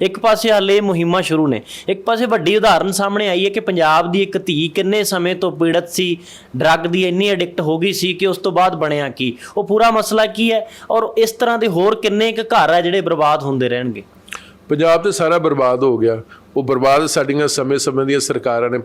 ਇੱਕ ਪਾਸੇ ਹਾਲੇ ਮੁਹਿੰਮਾਂ ਸ਼ੁਰੂ ਨੇ ਇੱਕ ਪਾਸੇ ਵੱਡੀ ਉਦਾਹਰਨ ਸਾਹਮਣੇ ਆਈ ਹੈ ਕਿ ਪੰਜਾਬ ਦੀ ਇੱਕ ਧੀ ਕਿੰਨੇ ਸਮੇਂ ਤੋਂ ਪੀੜਤ ਸੀ ਡਰੱਗ ਦੀ ਇੰਨੀ ਐਡਿਕਟ ਹੋ ਗਈ ਸੀ ਕਿ ਉਸ ਤੋਂ ਬਾਅਦ ਬਣਿਆ ਕੀ? ਉਹ ਪੂਰਾ ਮਸਲਾ ਕੀ ਹੈ ਔਰ ਇਸ ਤਰ੍ਹਾਂ ਦੇ ਹੋਰ ਕਿੰਨੇ ਕੁ ਘਰ ਹੈ ਜਿਹੜੇ ਬਰਬਾਦ ਹੁੰਦੇ ਰਹਿਣਗੇ? ਪੰਜਾਬ ਤੇ ਸਾਰਾ ਬਰਬਾਦ ਹੋ ਗਿਆ। ਉਹ ਬਰਬਾਦ ਸਾਡੀਆਂ ਸਮੇਂ-ਸਮੇਂ ਦੀਆਂ ਸਰਕਾਰਾਂ ਨੇ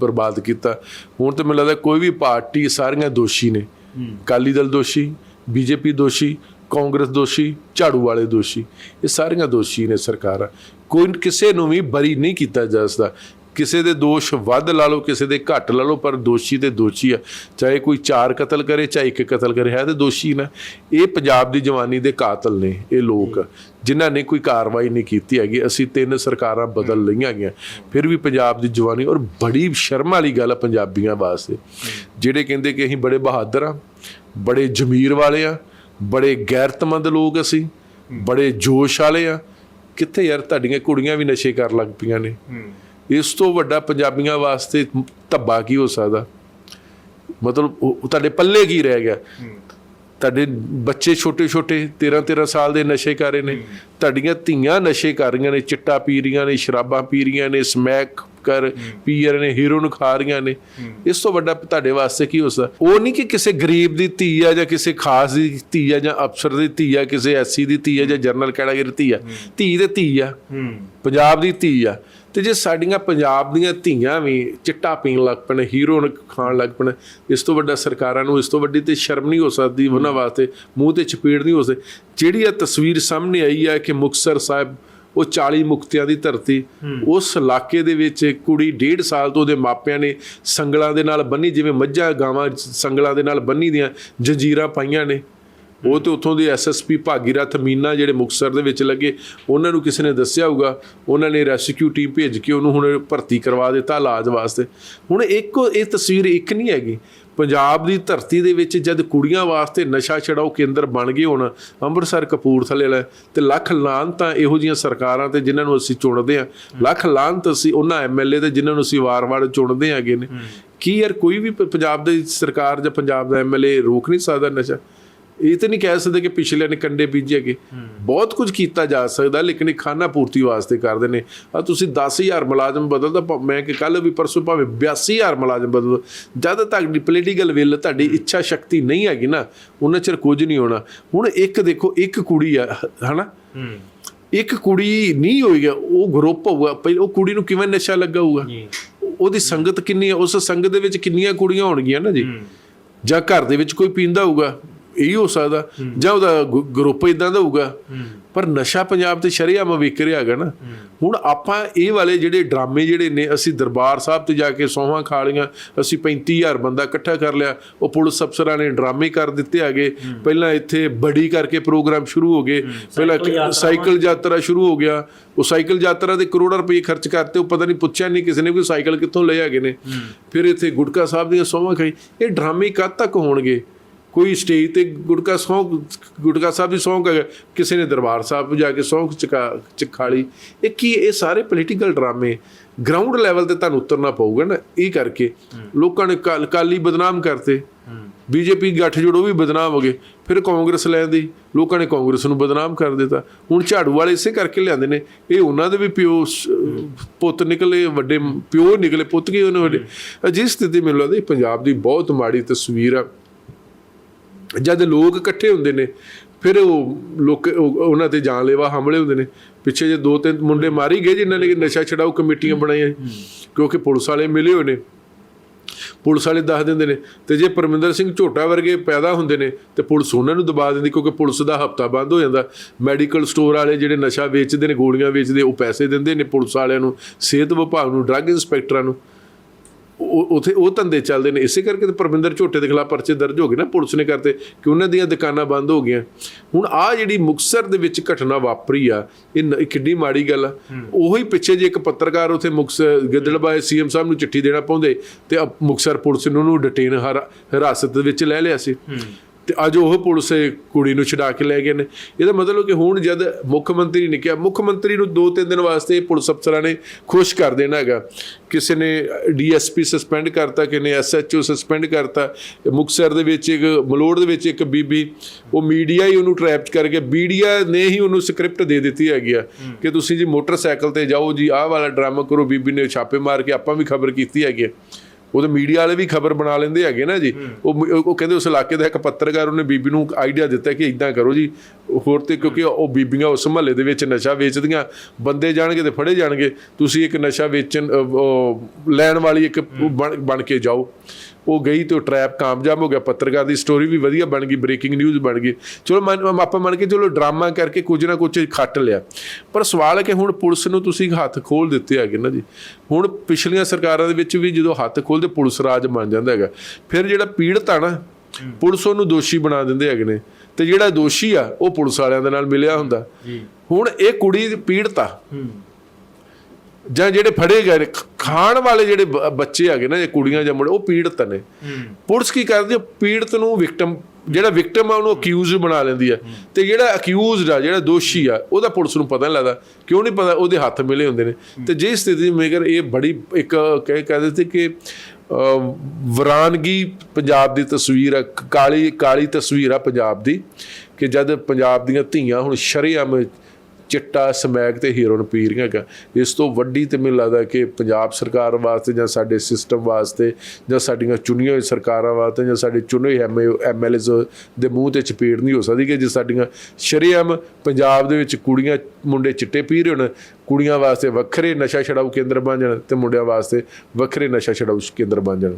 ਬਰਬਾਦ ਕੀਤਾ। ਹੁਣ ਤੇ ਮੈਨੂੰ ਲੱਗਦਾ ਕੋਈ ਵੀ ਪਾਰਟੀ ਸਾਰੀਆਂ ਦੋਸ਼ੀ ਨੇ। ਅਕਾਲੀ ਦਲ ਦੋਸ਼ੀ ਬੀਜੇਪੀ ਦੋਸ਼ੀ ਕਾਂਗਰਸ ਦੋਸ਼ੀ, ਝਾੜੂ ਵਾਲੇ ਦੋਸ਼ੀ, ਇਹ ਸਾਰੀਆਂ ਦੋਸ਼ੀ ਨੇ ਸਰਕਾਰਾਂ ਕੋਈ ਕਿਸੇ ਨੂੰ ਵੀ ਬਰੀ ਨਹੀਂ ਕੀਤਾ ਜਾ ਸਕਦਾ। ਕਿਸੇ ਦੇ ਦੋਸ਼ ਵੱਧ ਲਾ ਲਓ, ਕਿਸੇ ਦੇ ਘੱਟ ਲਾ ਲਓ, ਪਰ ਦੋਸ਼ੀ ਤੇ ਦੋਸ਼ੀ ਆ। ਚਾਹੇ ਕੋਈ ਚਾਰ ਕਤਲ ਕਰੇ, ਚਾਹੇ ਇੱਕ ਕਤਲ ਕਰੇ, ਹੈ ਤੇ ਦੋਸ਼ੀ ਨਾ। ਇਹ ਪੰਜਾਬ ਦੀ ਜਵਾਨੀ ਦੇ ਕਾਤਲ ਨੇ, ਇਹ ਲੋਕ। ਜਿਨ੍ਹਾਂ ਨੇ ਕੋਈ ਕਾਰਵਾਈ ਨਹੀਂ ਕੀਤੀ ਹੈਗੀ। ਅਸੀਂ ਤਿੰਨ ਸਰਕਾਰਾਂ ਬਦਲ ਲਈਆਂ ਗਈਆਂ। ਫਿਰ ਵੀ ਪੰਜਾਬ ਦੀ ਜਵਾਨੀ, ਔਰ ਬੜੀ ਸ਼ਰਮ ਵਾਲੀ ਗੱਲ ਆ ਪੰਜਾਬੀਆਂ ਵਾਸਤੇ। ਜਿਹੜੇ ਕਹਿੰਦੇ ਕਿ ਅਸੀਂ ਬੜੇ ਬਹਾਦਰ ਆ, ਬੜੇ ਜ਼ਮੀਰ ਵਾਲੇ ਆ ਬੜੇ ਗੈਰਤਮੰਦ ਲੋਕ ਅਸੀਂ ਬੜੇ ਜੋਸ਼ ਵਾਲੇ ਆ। ਕਿੱਥੇ ਯਾਰ ਤੁਹਾਡੀਆਂ ਕੁੜੀਆਂ ਵੀ ਨਸ਼ੇ ਕਰਨ ਲੱਗ ਪਈਆਂ ਨੇ। ਇਸ ਤੋਂ ਵੱਡਾ ਪੰਜਾਬੀਆਂ ਵਾਸਤੇ ਧੱਬਾ ਕੀ ਹੋ ਸਕਦਾ? ਮਤਲਬ ਤੁਹਾਡੇ ਪੱਲੇ ਕੀ ਰਹਿ ਗਿਆ? ਤੁਹਾਡੇ ਬੱਚੇ ਛੋਟੇ ਛੋਟੇ 13 13 ਸਾਲ ਦੇ ਨਸ਼ੇ ਕਰ ਰਹੇ ਨੇ। ਤੁਹਾਡੀਆਂ ਧੀਆਂ ਨਸ਼ੇ ਕਰ ਰਹੀਆਂ ਨੇ ਚਿੱਟਾ ਪੀ ਰਹੀਆਂ ਨੇ ਸ਼ਰਾਬਾਂ ਪੀ ਰਹੀਆਂ ਨੇ ਸਮੈਕ ਕਰ ਪੀ ਰਹੇ ਨੇ ਹੀਰੋਨ ਖਾ ਰਹੀਆਂ ਨੇ। ਇਸ ਤੋਂ ਵੱਡਾ ਤੁਹਾਡੇ ਵਾਸਤੇ ਕੀ ਹੋ ਸਕਦਾ? ਉਹ ਨਹੀਂ ਕਿ ਕਿਸੇ ਗਰੀਬ ਦੀ ਧੀ ਆ ਜਾਂ ਕਿਸੇ ਖਾਸ ਦੀ ਧੀ ਆ ਜਾਂ ਅਫਸਰ ਦੀ ਧੀ ਆ ਕਿਸੇ ਐਸਸੀ ਦੀ ਧੀ ਆ ਜਾਂ ਜਨਰਲ ਕੈਟਾਗਰੀ ਧੀ ਆ। ਧੀ ਤੇ ਧੀ ਆ। ਪੰਜਾਬ ਦੀ ਧੀ ਆ। ਤੇ ਜੇ ਸਾਡੀਆਂ ਪੰਜਾਬ ਦੀਆਂ ਧੀਆਂ ਵੀ ਚਿੱਟਾ ਪੀਣ ਲੱਗ ਪਣ ਹੀਰੋਨ ਖਾਣ ਲੱਗ ਪਣ ਇਸ ਤੋਂ ਵੱਡਾ ਸਰਕਾਰਾਂ ਨੂੰ ਇਸ ਤੋਂ ਵੱਡੀ ਤੇ ਸ਼ਰਮ ਨਹੀਂ ਹੋ ਸਕਦੀ। ਉਹਨਾਂ ਵਾਸਤੇ ਮੂੰਹ ਤੇ ਚਪੇੜ ਨਹੀਂ ਹੋ ਸਕਦੀ। ਜਿਹੜੀ ਇਹ ਤਸਵੀਰ ਸਾਹਮਣੇ ਆਈ ਹੈ ਕਿ ਮੁਕਤਸਰ ਸਾਹਿਬ ਉਹ 40 ਮੁਕਤਿਆਂ ਦੀ ਧਰਤੀ ਉਸ ਇਲਾਕੇ ਦੇ ਵਿੱਚ ਕੁੜੀ 1.5 ਸਾਲ ਤੋਂ ਉਹਦੇ ਮਾਪਿਆਂ ਨੇ ਸੰਗਲਾਂ ਦੇ ਨਾਲ ਬੰਨੀ ਜਿਵੇਂ ਮੱਝਾਂ ਗਾਵਾਂ ਸੰਗਲਾਂ ਦੇ ਨਾਲ ਬੰਨੀ ਦੀਆਂ ਜੰਜੀਰਾਂ ਪਾਈਆਂ ਨੇ। ਉਹ ਤੇ ਉੱਥੋਂ ਦੇ ਐਸਐਸਪੀ ਭਾਗੀਰਥ ਮੀਨਾ ਜਿਹੜੇ ਮੁਕਤਸਰ ਦੇ ਵਿੱਚ ਲੱਗੇ ਉਹਨਾਂ ਨੂੰ ਕਿਸੇ ਨੇ ਦੱਸਿਆ ਹੋਊਗਾ ਉਹਨਾਂ ਨੇ ਰੈਸਕਿਊ ਟੀਮ ਭੇਜ ਕੇ ਉਹਨੂੰ ਹੁਣ ਭਰਤੀ ਕਰਵਾ ਦਿੱਤਾ ਇਲਾਜ ਵਾਸਤੇ। ਹੁਣ ਇੱਕ ਇਹ ਤਸਵੀਰ ਇੱਕ ਨਹੀਂ ਹੈਗੀ। ਪੰਜਾਬ ਦੀ ਧਰਤੀ ਦੇ ਵਿੱਚ ਜਦ ਕੁੜੀਆਂ ਵਾਸਤੇ ਨਸ਼ਾ ਛਡਾਓ ਕੇਂਦਰ ਬਣ ਗਏ ਹੁਣ ਅੰਮ੍ਰਿਤਸਰ ਕਪੂਰਥਲੇ ਵਾਲਾ ਤੇ ਲੱਖ ਲਾਹਨਤਾਂ ਇਹੋ ਜੀਆਂ ਸਰਕਾਰਾਂ ਤੇ ਜਿਨ੍ਹਾਂ ਨੂੰ ਅਸੀਂ ਚੁਣਦੇ ਆ ਲੱਖ ਲਾਹਨਤ ਅਸੀਂ ਉਹਨਾਂ ਐਮਐਲਏ ਤੇ ਜਿਨ੍ਹਾਂ ਨੂੰ ਅਸੀਂ ਵਾਰ-ਵਾਰ ਚੁਣਦੇ ਹੈਗੇ ਨੇ। ਕੀ ਯਾਰ ਕੋਈ ਵੀ ਪੰਜਾਬ ਦੀ ਸਰਕਾਰ ਜਾਂ ਪੰਜਾਬ ਦਾ ਐਮਐਲਏ ਰੋਕ ਨਹੀਂ ਸਕਦਾ ਨਸ਼ਾ? ਇਹ ਤੇ ਨਹੀਂ ਕਹਿ ਸਕਦੇ ਕਿ ਪਿਛਲੇ ਨੇ ਕੰਡੇ ਬੀਜੇਗੇ ਬਹੁਤ ਕੁਝ ਕੀਤਾ ਜਾ ਸਕਦਾ ਲੇਕਿਨ ਇਹ ਖਾਨਾ ਪੂਰਤੀ ਵਾਸਤੇ ਕਰਦੇ ਨੇ। ਆ ਤੁਸੀਂ 10000 ਮੁਲਾਜ਼ਮ ਬਦਲਦਾ ਮੈਂ ਕਿ ਕੱਲ ਵੀ ਪਰਸੋਂ ਭਾਵੇਂ 82000 ਮੁਲਾਜ਼ਮ ਬਦਲੋ ਜਦ ਤੱਕ ਦੀ ਪੋਲੀਟੀਕਲ ਵਿਲ ਤੁਹਾਡੀ ਇੱਛਾ ਸ਼ਕਤੀ ਨਹੀਂ ਹੈਗੀ ਨਾ ਉਹਨਾਂ ਚਿਰ ਕੁਝ ਨਹੀਂ ਹੋਣਾ। ਹੁਣ ਇੱਕ ਦੇਖੋ ਇੱਕ ਕੁੜੀ ਆ ਹਨਾ? ਇੱਕ ਕੁੜੀ ਨਹੀਂ ਹੋਏਗਾ ਉਹ ਗਰੁੱਪ ਹੋਊਗਾ ਪਹਿਲਾਂ ਉਹ ਕੁੜੀ ਨੂੰ ਕਿਵੇਂ ਨਸ਼ਾ ਲੱਗਾ ਹੋਊਗਾ ਉਹਦੀ ਸੰਗਤ ਕਿੰਨੀ ਹੈ ਉਸ ਸੰਗਤ ਦੇ ਵਿੱਚ ਕਿੰਨੀਆਂ ਕੁੜੀਆਂ ਹੋਣਗੀਆਂ ਨਾ ਜੀ? ਜਾਂ ਘਰ ਦੇ ਵਿੱਚ ਕੋਈ ਪੀਂਦਾ ਹੋਊਗਾ? ਇਹ ਹੋ ਸਕਦਾ। ਜਾਂ ਉਹਦਾ ਗਰੁੱਪ ਇਦਾਂ ਦਾ ਹੋਊਗਾ। ਪਰ ਨਸ਼ਾ ਪੰਜਾਬ ਤੇ ਸ਼ਰੇਆਮ ਵਿਕ ਰਿਹਾ ਹੈਗਾ ਨਾ। ਹੁਣ ਆਪਾਂ ਇਹ ਵਾਲੇ ਜਿਹੜੇ ਡਰਾਮੇ ਜਿਹੜੇ ਨੇ ਅਸੀਂ ਦਰਬਾਰ ਸਾਹਿਬ ਤੇ ਜਾ ਕੇ ਸੌਹਾਂ ਖਾ ਲਈਆਂ। ਅਸੀਂ 35000 ਬੰਦਾ ਇਕੱਠਾ ਕਰ ਲਿਆ। ਉਹ ਪੁਲਿਸ ਅਫਸਰਾਂ ਨੇ ਡਰਾਮੇ ਕਰ ਦਿੱਤੇ ਹੈਗੇ। ਪਹਿਲਾਂ ਇੱਥੇ ਬੜੀ ਕਰਕੇ ਪ੍ਰੋਗਰਾਮ ਸ਼ੁਰੂ ਹੋ ਗਏ। ਪਹਿਲਾਂ ਸਾਈਕਲ ਯਾਤਰਾ ਸ਼ੁਰੂ ਹੋ ਗਿਆ। ਉਹ ਸਾਈਕਲ ਯਾਤਰਾ ਦੇ ਕਰੋੜਾਂ ਰੁਪਏ ਖਰਚ ਕਰਤੇ। ਉਹ ਪਤਾ ਨਹੀਂ ਪੁੱਛਿਆ ਨਹੀਂ ਕਿਸੇ ਨੇ ਵੀ ਸਾਈਕਲ ਕਿੱਥੋਂ ਲਏ ਹੈਗੇ ਨੇ। ਫਿਰ ਇੱਥੇ ਗੁਟਕਾ ਸਾਹਿਬ ਦੀਆਂ ਸੌਹਾਂ ਖਾਈ ਇਹ ਡਰਾਮੇ ਕਦ ਤੱਕ ਹੋਣਗੇ? ਕੋਈ ਸਟੇਜ ਤੇ ਗੁਟਕਾ ਸੌਂ ਗੁਟਕਾ ਸਾਹਿਬ ਦੀ ਸੌਂ ਕਿਸੇ ਨੇ ਦਰਬਾਰ ਸਾਹਿਬ ਜਾ ਕੇ ਸੌਂ ਚਕਾ ਚਖਾਲੀ ਇਹ ਕੀ ਇਹ ਸਾਰੇ ਪੋਲੀਟੀਕਲ ਡਰਾਮੇ ਗਰਾਊਂਡ ਲੈਵਲ ਤੇ ਤੁਹਾਨੂੰ ਉਤਰਨਾ ਪਊਗਾ ਨਾ ਇਹ ਕਰਕੇ ਲੋਕਾਂ ਨੇ ਕਾਲ- ਕਾਲੀ ਬਦਨਾਮ ਕਰਤੇ। ਬੀਜੇਪੀ ਗੱਠਜੋੜ ਉਹ ਵੀ ਬਦਨਾਮ ਹੋ ਗਏ। ਫਿਰ ਕਾਂਗਰਸ ਲੈਂਦੀ ਲੋਕਾਂ ਨੇ ਕਾਂਗਰਸ ਨੂੰ ਬਦਨਾਮ ਕਰ ਦਿੱਤਾ। ਹੁਣ ਝਾੜੂ ਵਾਲੇ ਇਸੇ ਕਰਕੇ ਲਿਆਂਦੇ ਨੇ ਇਹ ਉਹਨਾਂ ਦੇ ਵੀ ਪਿਓ ਪੁੱਤ ਨਿਕਲੇ ਵੱਡੇ ਪਿਓ ਨਿਕਲੇ ਪੁੱਤ ਕੀ ਉਹਨੇ ਵੱਡੇ। ਅਜਿਹੀ ਸਥਿਤੀ ਮੈਨੂੰ ਲੱਗਦਾ ਪੰਜਾਬ ਦੀ ਬਹੁਤ ਮਾੜੀ ਤਸਵੀਰ ਆ। ਜਦ ਲੋਕ ਇਕੱਠੇ ਹੁੰਦੇ ਨੇ ਫਿਰ ਉਹ ਲੋਕ ਉਹ- ਉਹਨਾਂ ਤੇ ਜਾਨਲੇਵਾ ਹਮਲੇ ਹੁੰਦੇ ਨੇ। ਪਿੱਛੇ ਜੇ ਦੋ ਤਿੰਨ ਮੁੰਡੇ ਮਾਰੀ ਗਏ ਜਿਨ੍ਹਾਂ ਨੇ ਨਸ਼ਾ ਛਡਾਊ ਕਮੇਟੀਆਂ ਬਣਾਈਆਂ ਕਿਉਂਕਿ ਪੁਲਿਸ ਵਾਲੇ ਮਿਲੇ ਹੋਏ ਨੇ। ਪੁਲਿਸ ਵਾਲੇ ਦੱਸ ਦਿੰਦੇ ਨੇ ਤੇ ਜੇ ਪਰਮਿੰਦਰ ਸਿੰਘ ਝੋਟਾ ਵਰਗੇ ਪੈਦਾ ਹੁੰਦੇ ਨੇ ਤੇ ਪੁਲਿਸ ਉਹਨਾਂ ਨੂੰ ਦਬਾ ਦਿੰਦੀ ਕਿਉਂਕਿ ਪੁਲਿਸ ਦਾ ਹਫਤਾ ਬੰਦ ਹੋ ਜਾਂਦਾ। ਮੈਡੀਕਲ ਸਟੋਰ ਵਾਲੇ ਜਿਹੜੇ ਨਸ਼ਾ ਵੇਚਦੇ ਨੇ ਗੋਲੀਆਂ ਵੇਚਦੇ ਉਹ ਪੈਸੇ ਦਿੰਦੇ ਨੇ ਪੁਲਿਸ ਵਾਲਿਆਂ ਨੂੰ ਸਿਹਤ ਵਿਭਾਗ ਨੂੰ ਡਰੱਗ ਇੰਸਪੈਕਟਰਾਂ ਨੂੰ। ਉਥੇ ਉਹ ਧੰਦੇ ਚੱਲਦੇ ਨੇ ਇਸੇ ਕਰਕੇ ਤੇ ਪਰਮਿੰਦਰ ਝੋਟੇ ਦੇ ਖਿਲਾਫ ਪਰਚੇ ਦਰਜ ਹੋ ਗਏ ਨਾ ਪੁਲਿਸ ਨੇ ਕਰਤੇ ਕਿ ਉਹਨਾਂ ਦੀਆਂ ਦੁਕਾਨਾਂ ਬੰਦ ਹੋ ਗਈਆਂ। ਹੁਣ ਆ ਜਿਹੜੀ ਮੁਕਸਰ ਦੇ ਵਿੱਚ ਘਟਨਾ ਵਾਪਰੀ ਆ ਇਹ ਨ- ਇਹ ਕਿੱਡੀ ਮਾੜੀ ਗੱਲ ਆ। ਉਹੀ ਪਿੱਛੇ ਜੇ ਇੱਕ ਪੱਤਰਕਾਰ ਉਥੇ ਮੁਕਸਰ ਗਿੱਦੜਬਾਏ ਸੀਐਮ ਸਾਹਿਬ ਨੂੰ ਚਿੱਠੀ ਦੇਣਾ ਪਾਉਂਦੇ ਤੇ ਮੁਕਤਸਰ ਪੁਲਿਸ ਨੇ ਉਹਨੂੰ ਡਿਟੇਨ ਹਿਰਾਸਤ ਦੇ ਵਿੱਚ ਲੈ ਲਿਆ ਸੀ। ਤੇ ਅੱਜ ਉਹ ਪੁਲਿਸ ਕੁੜੀ ਨੂੰ ਛਡਾ ਕੇ ਲੈ ਗਏ ਨੇ। ਇਹਦਾ ਮਤਲਬ ਕਿ ਹੁਣ ਜਦ ਮੁੱਖ ਮੰਤਰੀ ਨੇ ਕਿਹਾ, ਮੁੱਖ ਮੰਤਰੀ ਨੂੰ ਦੋ ਤਿੰਨ ਦਿਨ ਵਾਸਤੇ ਪੁਲਿਸ ਅਫਸਰਾਂ ਨੇ ਖੁਸ਼ ਕਰ ਦੇਣਾ ਹੈਗਾ। ਕਿਸੇ ਨੇ ਡੀਐਸਪੀ ਸਸਪੈਂਡ ਕਰਤਾ, ਕਿਸੇ ਨੇ ਐਸਐਚਓ ਸਸਪੈਂਡ ਕਰਤਾ। ਮੁਕਤਸਰ ਦੇ ਵਿੱਚ ਇੱਕ, ਮਲੋੜ ਦੇ ਵਿੱਚ ਇੱਕ ਬੀਬੀ, ਉਹ ਮੀਡੀਆ ਹੀ ਉਹਨੂੰ ਟ੍ਰੈਪ ਕਰਕੇ, ਮੀਡੀਆ ਨੇ ਹੀ ਉਹਨੂੰ ਸਕ੍ਰਿਪਟ ਦੇ ਦਿੱਤੀ ਹੈਗੀ ਆ ਕਿ ਤੁਸੀਂ ਜੀ ਮੋਟਰਸਾਈਕਲ ਤੇ ਜਾਓ ਜੀ, ਆਹ ਵਾਲਾ ਡਰਾਮਾ ਕਰੋ, ਬੀਬੀ ਨੇ ਛਾਪੇ ਮਾਰ ਕੇ ਆਪਾਂ ਵੀ ਖਬਰ ਕੀਤੀ ਹੈਗੀ ਆ। ਉਹਦੇ ਮੀਡੀਆ ਵਾਲੇ ਵੀ ਖਬਰ ਬਣਾ ਲੈਂਦੇ ਹੈਗੇ ਨਾ ਜੀ। ਉਹ ਉਹ ਕਹਿੰਦੇ ਉਸ ਇਲਾਕੇ ਦਾ ਇੱਕ ਪੱਤਰਕਾਰ ਉਹਨੇ ਬੀਬੀ ਨੂੰ ਆਈਡੀਆ ਦਿੱਤਾ ਕਿ ਇਦਾਂ ਕਰੋ ਜੀ। ਹੋਰ ਤੇ ਕਿਉਂਕਿ ਉਹ ਬੀਬੀਆਂ ਉਸ ਮਹੱਲੇ ਦੇ ਵਿੱਚ ਨਸ਼ਾ ਵੇਚਦੀਆਂ ਬੰਦੇ ਜਾਣਗੇ ਤੇ ਫੜੇ ਜਾਣਗੇ ਤੁਸੀਂ ਇੱਕ ਨਸ਼ਾ ਵੇਚਣ ਲੈਣ ਵਾਲੀ ਇੱਕ ਬਣ ਕੇ ਜਾਓ। ਉਹ ਗਈ ਤੇ ਟ੍ਰੈਪ ਕਾਮਯਾਬ ਹੋ ਗਿਆ ਪੱਤਰਕਾਰ ਦੀ ਸਟੋਰੀ ਵੀ ਵਧੀਆ ਬਣ ਗਈ ਬ੍ਰੇਕਿੰਗ ਨਿਊਜ਼ ਬਣ ਗਈ। ਚਲੋ ਆਪਾਂ ਮੰਨ ਕੇ ਚਲੋ ਡਰਾਮਾ ਕਰਕੇ ਕੁਝ ਨਾ ਕੁਝ ਖੱਟ ਲਿਆ। ਪਰ ਸਵਾਲ ਹੈ ਕਿ ਹੁਣ ਪੁਲਿਸ ਨੂੰ ਤੁਸੀਂ ਹੱਥ ਖੋਲ ਦਿੱਤੇ ਹੈਗੇ ਨਾ ਜੀ। ਹੁਣ ਪਿਛਲੀਆਂ ਸਰਕਾਰਾਂ ਦੇ ਵਿੱਚ ਵੀ ਜਦੋਂ ਹੱਥ ਖੋਲਦੇ ਪੁਲਿਸ ਰਾਜ ਬਣ ਜਾਂਦਾ ਹੈਗਾ। ਫਿਰ ਜਿਹੜਾ ਪੀੜਤ ਆ ਨਾ ਪੁਲਿਸ ਉਹਨੂੰ ਦੋਸ਼ੀ ਬਣਾ ਦਿੰਦੇ ਹੈਗੇ ਨੇ। ਤੇ ਜਿਹੜਾ ਦੋਸ਼ੀ ਆ ਉਹ ਪੁਲਿਸ ਵਾਲਿਆਂ ਦੇ ਨਾਲ ਮਿਲਿਆ ਹੁੰਦਾ। ਜੀ। ਹੁਣ ਇਹ ਕੁੜੀ ਪੀੜਤ। ਆ ਜਾਂ ਜਿਹੜੇ ਫੜੇ ਗਏ ਖਾਣ ਵਾਲੇ ਜਿਹੜੇ ਬੱਚੇ ਹੈਗੇ ਨਾ ਇਹ ਕੁੜੀਆਂ ਜਾਂ ਮੁੰਡੇ ਉਹ ਪੀੜਤ ਨੇ। ਪੁਲਿਸ ਕੀ ਕਰਦੀ ਹੈ ਪੀੜਤ ਨੂੰ ਵਿਕਟਮ ਜਿਹੜਾ ਵਿਕਟਮ ਆ ਉਹਨੂੰ ਅਕਿਊਜ਼ ਬਣਾ ਲੈਂਦੀ ਆ। ਤੇ ਜਿਹੜਾ ਅਕਿਊਜ਼ਡ ਆ ਜਿਹੜਾ ਦੋਸ਼ੀ ਆ ਉਹਦਾ ਪੁਲਿਸ ਨੂੰ ਪਤਾ ਨਹੀਂ ਲੱਗਦਾ। ਕਿਉਂ ਨਹੀਂ ਪਤਾ? ਉਹਦੇ ਹੱਥ ਮਿਲੇ ਹੁੰਦੇ ਨੇ। ਤੇ ਜੇ ਸਥਿਤੀ ਮੇਕਰ ਇਹ ਬੜੀ ਇੱਕ ਕਹਿ ਕਹਦੇ ਸੀ ਕਿ ਵਰਾਨਗੀ ਪੰਜਾਬ ਦੀ ਤਸਵੀਰ ਆ ਕਾਲੀ ਕਾਲੀ ਤਸਵੀਰ ਆ ਪੰਜਾਬ ਦੀ, ਕਿ ਜਦ ਪੰਜਾਬ ਦੀਆਂ ਧੀਆਂ ਹੁਣ ਸ਼ਰੇਆਮ ਚਿੱਟਾ ਸਮੈਕ ਤੇ ਹੀਰੋਨ ਪੀ ਰਹੀਆਂ ਹੈਗਾ। ਇਸ ਤੋਂ ਵੱਡੀ ਤੇ ਮੈਨੂੰ ਲੱਗਦਾ ਕਿ ਪੰਜਾਬ ਸਰਕਾਰ ਵਾਸਤੇ ਜਾਂ ਸਾਡੇ ਸਿਸਟਮ ਵਾਸਤੇ ਜਾਂ ਸਾਡੀਆਂ ਚੁਣੀਆਂ ਹੋਈ ਸਰਕਾਰਾਂ ਵਾਸਤੇ ਜਾਂ ਸਾਡੇ ਚੁਣੇ ਹੋਏ ਐਮਐਲਏਜ਼ ਦੇ ਮੂੰਹ ਤੇ ਚਪੇੜ ਨਹੀਂ ਹੋ ਸਕਦੀ ਕਿ ਜੇ ਸਾਡੀਆਂ ਸ਼ਰੇਆਮ ਪੰਜਾਬ ਦੇ ਵਿੱਚ ਕੁੜੀਆਂ, ਮੁੰਡੇ ਚਿੱਟੇ ਪੀ ਰਹੇ ਹੋਣ, ਕੁੜੀਆਂ ਵਾਸਤੇ ਵੱਖਰੇ ਨਸ਼ਾ ਛਡਾਊ ਕੇਂਦਰ ਬਣ ਜਾਣ ਤੇ ਮੁੰਡਿਆਂ ਵਾਸਤੇ ਵੱਖਰੇ ਨਸ਼ਾ ਛਡਾਊ ਕੇਂਦਰ ਬਣ ਜਾਣ।